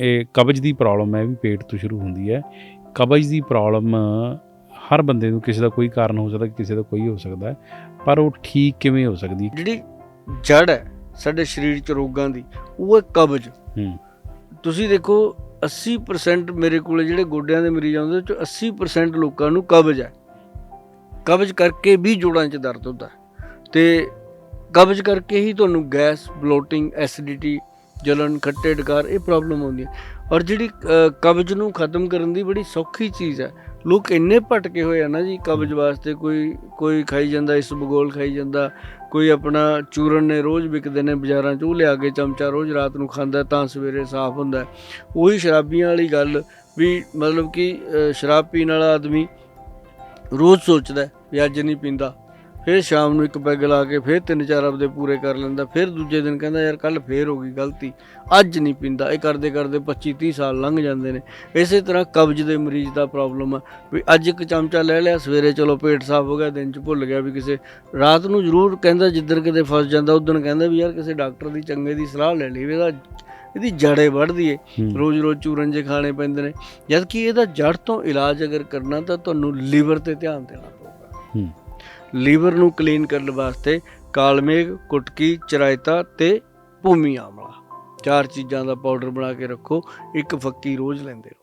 ਇਹ ਕਬਜ਼ ਦੀ ਪ੍ਰੋਬਲਮ ਹੈ ਵੀ ਪੇਟ ਤੋਂ ਸ਼ੁਰੂ ਹੁੰਦੀ ਹੈ। ਕਬਜ਼ ਦੀ ਪ੍ਰੋਬਲਮ ਹਰ ਬੰਦੇ ਨੂੰ ਕਿਸੇ ਦਾ ਕੋਈ ਕਾਰਨ ਹੋ ਸਕਦਾ ਕਿਸੇ ਦਾ ਕੋਈ ਹੋ ਸਕਦਾ ਪਰ ਉਹ ਠੀਕ ਕਿਵੇਂ ਹੋ ਸਕਦੀ ਜਿਹੜੀ ਜੜ ਹੈ ਸਾਡੇ ਸਰੀਰ ਚ ਰੋਗਾਂ ਦੀ ਉਹ ਹੈ ਕਬਜ਼। ਹੂੰ। ਤੁਸੀਂ ਦੇਖੋ 80% ਮੇਰੇ ਕੋਲੇ ਜਿਹੜੇ ਗੋਡਿਆਂ ਦੇ ਮਰੀਜ਼ ਆਉਂਦੇ ਚ 80% ਲੋਕਾਂ ਨੂੰ ਕਬਜ਼ ਹੈ। ਕਬਜ਼ ਕਰਕੇ ਵੀ ਜੋੜਾਂ 'ਚ ਦਰਦ ਹੁੰਦਾ। ਤੇ ਕਬਜ਼ ਕਰਕੇ ਹੀ ਤੁਹਾਨੂੰ ਗੈਸ ਬਲੋਟਿੰਗ ਐਸਿਡਿਟੀ ਜਲਨ ਖੱਟੇ ਡਕਾਰ, ਇਹ ਪ੍ਰੋਬਲਮ ਆਉਂਦੀ ਹੈ। ਔਰ ਜਿਹੜੀ ਕਬਜ਼ ਨੂੰ ਖਤਮ ਕਰਨ ਦੀ ਬੜੀ ਸੌਖੀ ਚੀਜ਼ ਹੈ। ਲੋਕ ਇੰਨੇ ਭਟਕੇ ਹੋਏ ਆ ਨਾ ਜੀ, ਕਬਜ਼ ਵਾਸਤੇ ਕੋਈ ਕੋਈ ਖਾਈ ਜਾਂਦਾ, ਇਸ ਬਗੋਲ ਖਾਈ ਜਾਂਦਾ, ਕੋਈ ਆਪਣਾ ਚੂਰਨ ਨੇ ਰੋਜ਼ ਵਿਕਦੇ ਨੇ ਬਾਜ਼ਾਰਾਂ 'ਚ, ਉਹ ਲਿਆ ਕੇ ਚਮਚਾ ਰੋਜ਼ ਰਾਤ ਨੂੰ ਖਾਂਦਾ, ਤਾਂ ਸਵੇਰੇ ਸਾਫ਼ ਹੁੰਦਾ ਉਹੀ ਸ਼ਰਾਬੀਆਂ ਵਾਲੀ ਗੱਲ ਵੀ ਮਤਲਬ ਕਿ ਸ਼ਰਾਬ ਪੀਣ ਵਾਲਾ ਆਦਮੀ ਰੋਜ਼ ਸੋਚਦਾ ਵੀ ਅੱਜ ਨਹੀਂ ਪੀਂਦਾ। ਫਿਰ ਸ਼ਾਮ ਨੂੰ ਇੱਕ ਪੈਗ ਲਾ ਕੇ ਫਿਰ ਤਿੰਨ ਚਾਰ ਆਪਦੇ ਪੂਰੇ ਕਰ ਲੈਂਦਾ ਫਿਰ ਦੂਜੇ ਦਿਨ ਕਹਿੰਦਾ ਯਾਰ ਕੱਲ ਫੇਰ ਹੋ ਗਈ ਗਲਤੀ ਅੱਜ ਨਹੀਂ ਪੀਂਦਾ। ਇਹ ਕਰਦੇ ਕਰਦੇ 25 30 ਸਾਲ ਲੰਘ ਜਾਂਦੇ ਨੇ। ਇਸੇ ਤਰ੍ਹਾਂ ਕਬਜ਼ ਦੇ ਮਰੀਜ਼ ਦਾ ਪ੍ਰੋਬਲਮ ਹੈ ਵੀ ਅੱਜ ਇੱਕ ਚਮਚਾ ਲੈ ਲਿਆ ਸਵੇਰੇ ਚਲੋ ਪੇਟ ਸਾਫ਼ ਹੋ ਗਿਆ ਦਿਨ ਚ ਭੁੱਲ ਗਿਆ ਵੀ ਕਿਸੇ ਰਾਤ ਨੂੰ ਜ਼ਰੂਰ ਕਹਿੰਦਾ ਜਿੱਦਣ ਕਿਤੇ ਫਸ ਜਾਂਦਾ ਉਦੋਂ ਕਹਿੰਦਾ ਵੀ ਯਾਰ ਕਿਸੇ ਡਾਕਟਰ ਦੀ ਚੰਗੇ ਦੀ ਸਲਾਹ ਲੈ ਲਈ ਇਹਦਾ ਇਹਦੀ ਜੜੇ ਵੱਢਦੀ ਏ ਹੂੰ। ਰੋਜ਼-ਰੋਜ਼ ਚੂਰਨ ਜੇ ਖਾਣੇ ਪੈਂਦੇ ਨੇ। ਜਦ ਕਿ ਇਹਦਾ ਜੜ ਤੋਂ ਇਲਾਜ ਅਗਰ ਕਰਨਾ ਤਾਂ ਤੁਹਾਨੂੰ ਲੀਵਰ ਤੇ ਧਿਆਨ ਦੇਣਾ ਪਊਗਾ। ਹੂੰ। ਲੀਵਰ ਨੂੰ ਕਲੀਨ ਕਰਨ ਵਾਸਤੇ ਕਾਲਮੇਗ ਕੁਟਕੀ, ਚਰਾਇਤਾ ਤੇ ਭੂਮੀ ਆਮਲਾ। ਚਾਰ ਚੀਜ਼ਾਂ ਦਾ ਪਾਊਡਰ ਬਣਾ ਕੇ ਰੱਖੋ, ਇੱਕ ਫੱਕੀ ਰੋਜ਼ ਲੈਂਦੇ ਰਹੋ।